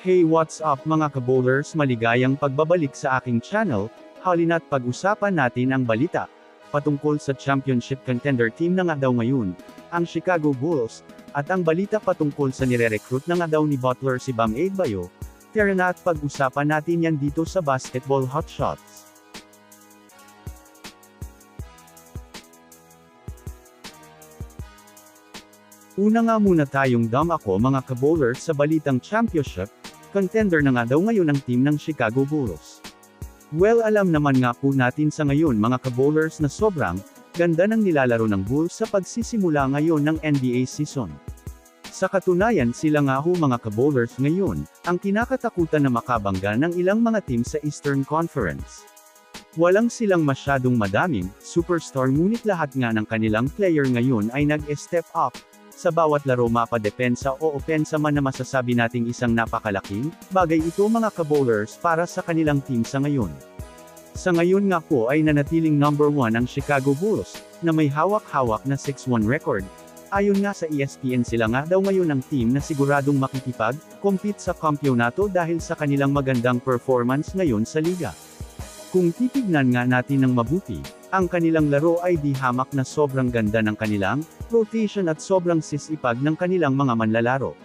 Hey what's up mga kabowlers maligayang pagbabalik sa aking channel, halina't pag-usapan natin ang balita. Patungkol sa championship contender team na nga daw ngayon, ang Chicago Bulls, at ang balita patungkol sa nire-recruit na nga daw ni Butler si Bam Adebayo. Tara na at pag-usapan natin yan dito sa Basketball Hotshots. Una nga muna tayong dam ako mga kabowlers sa balitang championship, contender na nga daw ngayon ang team ng Chicago Bulls. Well alam naman nga po natin sa ngayon mga kabowlers na sobrang, ganda ng nilalaro ng Bulls sa pagsisimula ngayon ng NBA season. Sa katunayan sila nga ho mga kabowlers ngayon, ang kinakatakutan na makabangga ng ilang mga team sa Eastern Conference. Walang silang masyadong madaming, superstar ngunit lahat nga ng kanilang player ngayon ay nag-step up, sa bawat laro mapadepensa o opensa man na masasabi nating isang napakalaking, bagay ito mga kabowlers para sa kanilang team sa ngayon. Sa ngayon nga po ay nanatiling number 1 ang Chicago Bulls, na may hawak-hawak na 6-1 record. Ayon nga sa ESPN sila nga daw ngayon ang team na siguradong makikipag-compete sa kampyonato dahil sa kanilang magandang performance ngayon sa liga. Kung titignan nga natin ng mabuti, ang kanilang laro ay di hamak na sobrang ganda ng kanilang rotation at sobrang sisipag ng kanilang mga manlalaro.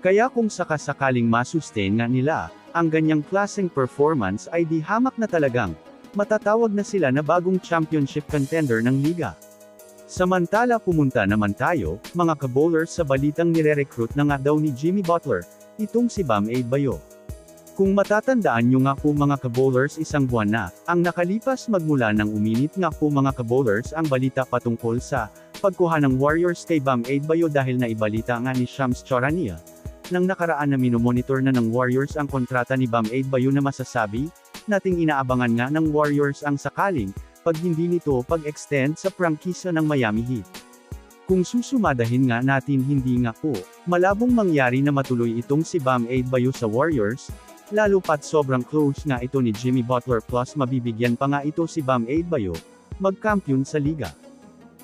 Kaya kung sakasakaling masustain nga nila, ang ganyang klaseng performance ay di hamak na talagang, matatawag na sila na bagong championship contender ng liga. Samantala pumunta naman tayo, mga kabowlers sa balitang nire-recruit na nga daw ni Jimmy Butler, itong si Bam Adebayo. Kung matatandaan nyo nga po mga kabowlers isang buwan na, ang nakalipas magmula ng uminit nga po mga kabowlers ang balita patungkol sa pagkuha ng Warriors kay Bam Adebayo dahil na ibalita nga ni Shams Charania. Nang nakaraan na minomonitor na ng Warriors ang kontrata ni Bam Adebayo na masasabi, nating inaabangan nga ng Warriors ang sakaling, pag hindi nito pag-extend sa prangkisa ng Miami Heat. Kung susumadahin nga natin hindi nga po, malabong mangyari na matuloy itong si Bam Adebayo sa Warriors, lalo pat sobrang close nga ito ni Jimmy Butler plus mabibigyan pa nga ito si Bam Adebayo, magkampiyon sa liga.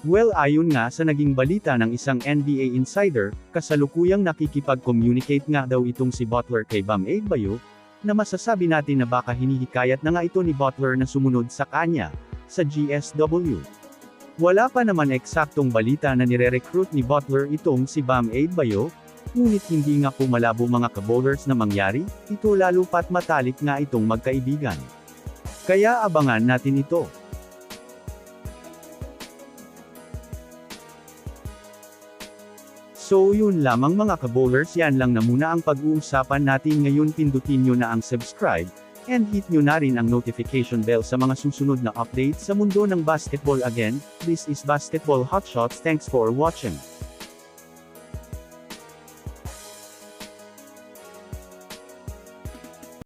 Well ayon nga sa naging balita ng isang NBA insider, kasalukuyang nakikipag-communicate nga daw itong si Butler kay Bam Adebayo, na masasabi natin na baka hinihikayat na nga ito ni Butler na sumunod sa kanya, sa GSW. Wala pa naman eksaktong balita na nire-recruit ni Butler itong si Bam Adebayo, ngunit hindi nga po malabo mga kabowlers na mangyari, ito lalo pat matalik nga itong magkaibigan. Kaya abangan natin ito. So yun lamang mga kabowlers yan lang na muna ang pag-uusapan natin ngayon pindutin nyo na ang subscribe, and hit nyo na rin ang notification bell sa mga susunod na updates sa mundo ng basketball again, this is Basketball Hotshots thanks for watching.